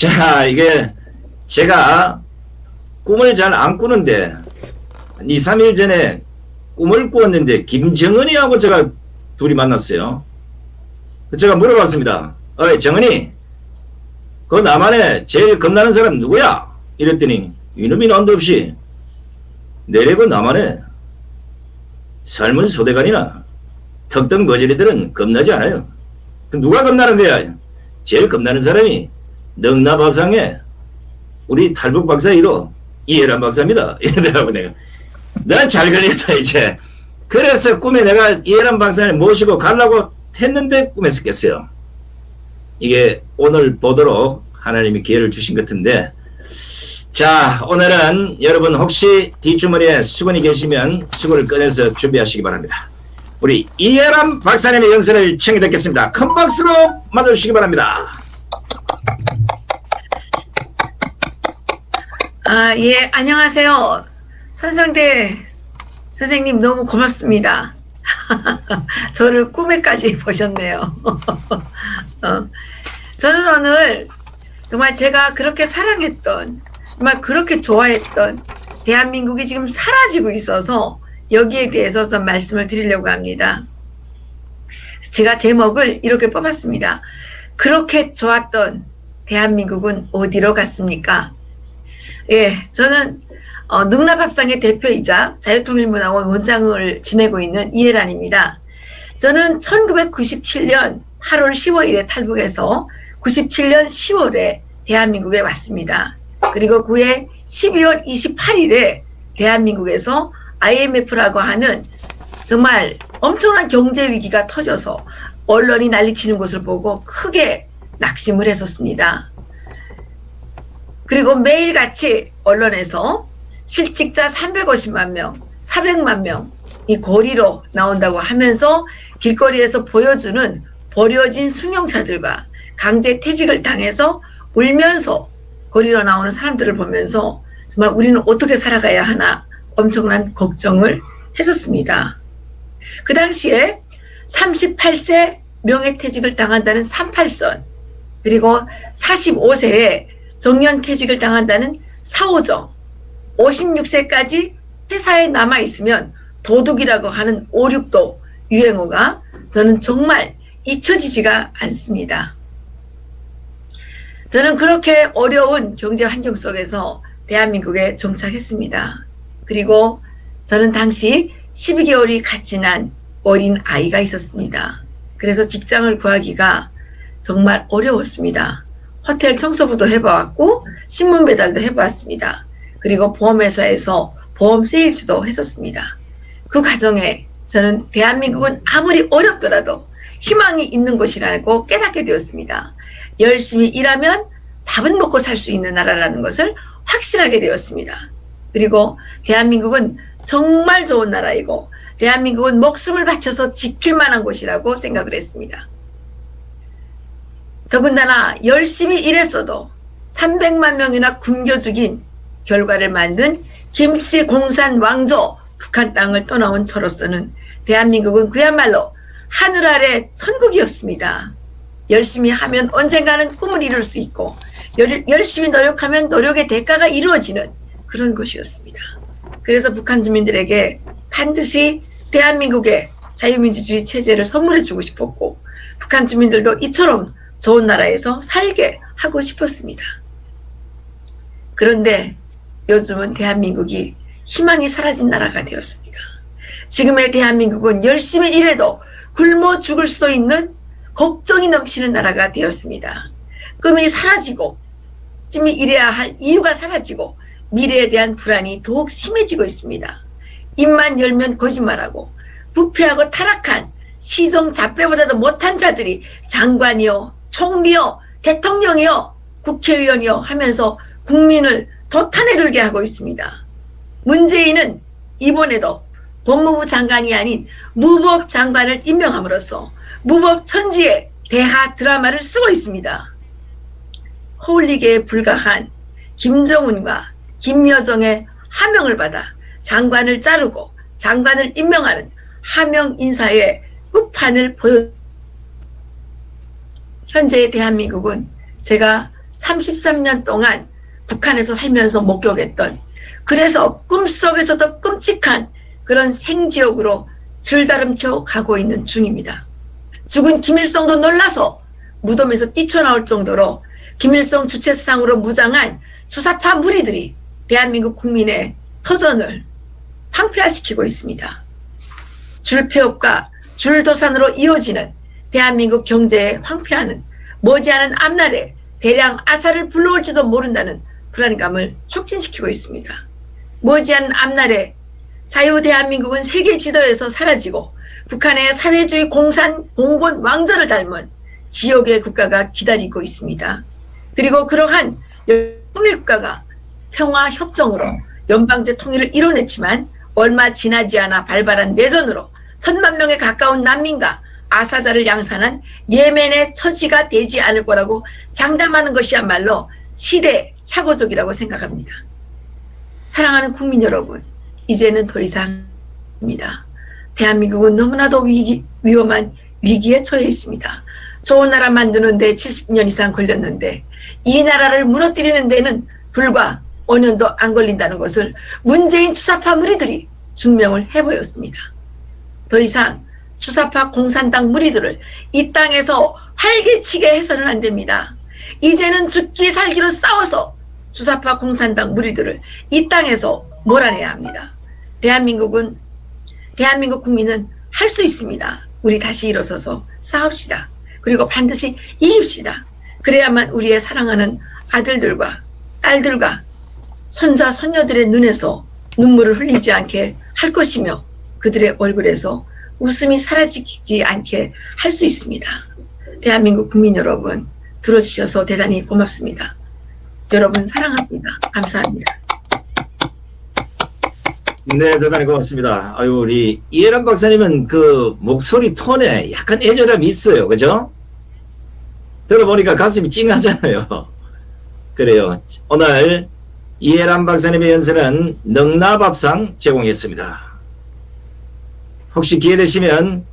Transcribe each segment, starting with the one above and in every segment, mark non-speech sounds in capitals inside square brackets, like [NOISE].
자, 이게 제가 꿈을 잘 안 꾸는데 2, 3일 전에 꿈을 꾸었는데 김정은이하고 제가 둘이 만났어요. 제가 물어봤습니다. 어이, 정은이, 그 나만에 제일 겁나는 사람 누구야? 이랬더니 이놈이 난도 없이 내래고 나만에 삶은 소대간이나 턱등 머저리들은 겁나지 않아요. 그 누가 겁나는 거야? 제일 겁나는 사람이 능나밥상에 우리 탈북 박사 1호 이해란 박사입니다. [LAUGHS] 이러더라고 내가. 난잘 걸렸다 이제. 그래서 꿈에 내가 이해란 박사를 모시고 가려고 했는데 꿈에서 깼어요. 이게 오늘 보도록 하나님이 기회를 주신 것 같은데 자 오늘은 여러분 혹시 뒷주머니에 수건이 계시면 수건을 꺼내서 준비하시기 바랍니다. 우리 이해람 박사님의 연설을 청해 듣겠습니다. 큰 박수로 맞아주시기 바랍니다. 아, 예, 안녕하세요. 선상대 선생님 너무 고맙습니다. [LAUGHS] 저를 꿈에까지 [LAUGHS] 보셨네요. [LAUGHS] 어, 저는 오늘 정말 제가 그렇게 사랑했던, 정말 그렇게 좋아했던 대한민국이 지금 사라지고 있어서 여기에 대해서 좀 말씀을 드리려고 합니다. 제가 제목을 이렇게 뽑았습니다. 그렇게 좋았던 대한민국은 어디로 갔습니까? 예, 저는 어, 능라밥상의 대표이자 자유통일문화원 원장을 지내고 있는 이혜란입니다. 저는 1997년 8월 15일에 탈북해서 97년 10월에 대한민국에 왔습니다. 그리고 그해 12월 28일에 대한민국에서 IMF라고 하는 정말 엄청난 경제 위기가 터져서 언론이 난리치는 것을 보고 크게 낙심을 했었습니다. 그리고 매일같이 언론에서 실직자 350만 명, 400만 명 이 거리로 나온다고 하면서 길거리에서 보여주는 버려진 승용차들과 강제 퇴직을 당해서 울면서 거리로 나오는 사람들을 보면서 정말 우리는 어떻게 살아가야 하나 엄청난 걱정을 했었습니다. 그 당시에 38세 명예퇴직을 당한다는 38선 그리고 45세에 정년 퇴직을 당한다는 4호정 56세까지 회사에 남아 있으면 도둑이라고 하는 5, 6도 유행어가 저는 정말 잊혀지지가 않습니다. 저는 그렇게 어려운 경제 환경 속에서 대한민국에 정착했습니다. 그리고 저는 당시 12개월이 갓 지난 어린 아이가 있었습니다. 그래서 직장을 구하기가 정말 어려웠습니다. 호텔 청소부도 해봐왔고 신문 배달도 해보았습니다. 그리고 보험회사에서 보험 세일즈도 했었습니다. 그 과정에 저는 대한민국은 아무리 어렵더라도 희망이 있는 곳이라고 깨닫게 되었습니다. 열심히 일하면 밥은 먹고 살 수 있는 나라라는 것을 확신하게 되었습니다. 그리고 대한민국은 정말 좋은 나라이고 대한민국은 목숨을 바쳐서 지킬 만한 곳이라고 생각을 했습니다. 더군다나 열심히 일했어도 300만 명이나 굶겨 죽인 결과를 만든 김씨 공산 왕조 북한 땅을 떠나온 저로서는 대한민국은 그야말로 하늘 아래 천국이었습니다. 열심히 하면 언젠가는 꿈을 이룰 수 있고 열, 열심히 노력하면 노력의 대가가 이루어지는 그런 것이었습니다. 그래서 북한 주민들에게 반드시 대한민국의 자유민주주의 체제를 선물해 주고 싶었고 북한 주민들도 이처럼 좋은 나라에서 살게 하고 싶었습니다. 그런데 요즘은 대한민국이 희망이 사라진 나라가 되었습니다. 지금의 대한민국은 열심히 일해도 굶어 죽을 수도 있는 걱정이 넘치는 나라가 되었습니다. 꿈이 사라지고, 찜이 일해야 할 이유가 사라지고, 미래에 대한 불안이 더욱 심해지고 있습니다. 입만 열면 거짓말하고, 부패하고 타락한 시정 잡배보다도 못한 자들이 장관이요, 총리요, 대통령이요, 국회의원이요 하면서 국민을 도탄에 들게 하고 있습니다. 문재인은 이번에도 법무부 장관이 아닌 무법 장관을 임명함으로써 무법 천지의 대하 드라마를 쓰고 있습니다. 홀리게에 불과한 김정은과 김여정의 하명을 받아 장관을 자르고 장관을 임명하는 하명 인사의 끝판을 보여 현재의 대한민국은 제가 33년 동안 북한에서 살면서 목격했던 그래서 꿈속에서도 끔찍한 그런 생지역으로 줄다름쳐 가고 있는 중입니다. 죽은 김일성도 놀라서 무덤에서 뛰쳐나올 정도로 김일성 주체상으로 무장한 수사파 무리들이 대한민국 국민의 터전을 황폐화시키고 있습니다. 줄폐업과 줄도산으로 이어지는 대한민국 경제의 황폐화는 머지않은 앞날에 대량 아사를 불러올지도 모른다는 불안감을 촉진시키고 있습니다. 머지않은 앞날에 자유 대한민국은 세계 지도에서 사라지고 북한의 사회주의 공산 봉건 왕조를 닮은 지역의 국가가 기다리고 있습니다. 그리고 그러한 통일 국가가 평화 협정으로 연방제 통일을 이뤄냈지만 얼마 지나지 않아 발발한 내전으로 천만 명에 가까운 난민과 아사자를 양산한 예멘의 처지가 되지 않을 거라고 장담하는 것이야말로 시대 착오적이라고 생각합니다. 사랑하는 국민 여러분, 이제는 더 이상입니다. 대한민국은 너무나도 위기, 위험한 위기에 처해 있습니다. 좋은 나라 만드는데 70년 이상 걸렸는데 이 나라를 무너뜨리는 데는 불과 5년도 안 걸린다는 것을 문재인 추사파 무리들이 증명을 해보였습니다. 더 이상 추사파 공산당 무리들을 이 땅에서 활개치게 해서는 안 됩니다. 이제는 죽기 살기로 싸워서 주사파 공산당 무리들을 이 땅에서 몰아내야 합니다. 대한민국은 대한민국 국민은 할 수 있습니다. 우리 다시 일어서서 싸웁시다. 그리고 반드시 이깁시다. 그래야만 우리의 사랑하는 아들들과 딸들과 손자 손녀들의 눈에서 눈물을 흘리지 않게 할 것이며 그들의 얼굴에서 웃음이 사라지지 않게 할 수 있습니다. 대한민국 국민 여러분 들어주셔서 대단히 고맙습니다. 여러분 사랑합니다. 감사합니다. 네, 대단히 고맙습니다. 아유, 우리 이해란 박사님은 그 목소리 톤에 약간 애절함이 있어요. 그죠? 들어보니까 가슴이 찡하잖아요. [LAUGHS] 그래요. 오늘 이해란 박사님의 연설은 능나밥상 제공했습니다. 혹시 기회 되시면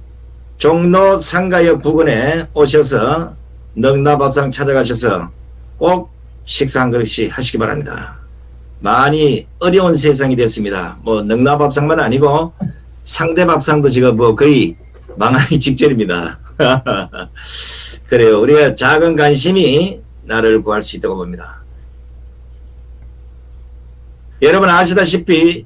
종로 상가역 부근에 오셔서 능나밥상 찾아가셔서 꼭 식사 한 그릇씩 하시기 바랍니다. 많이 어려운 세상이 됐습니다. 뭐 능나밥상만 아니고 상대밥상도 지금 뭐 거의 망하기 [LAUGHS] 직전입니다. [LAUGHS] 그래요. 우리가 작은 관심이 나를 구할 수 있다고 봅니다. 여러분 아시다시피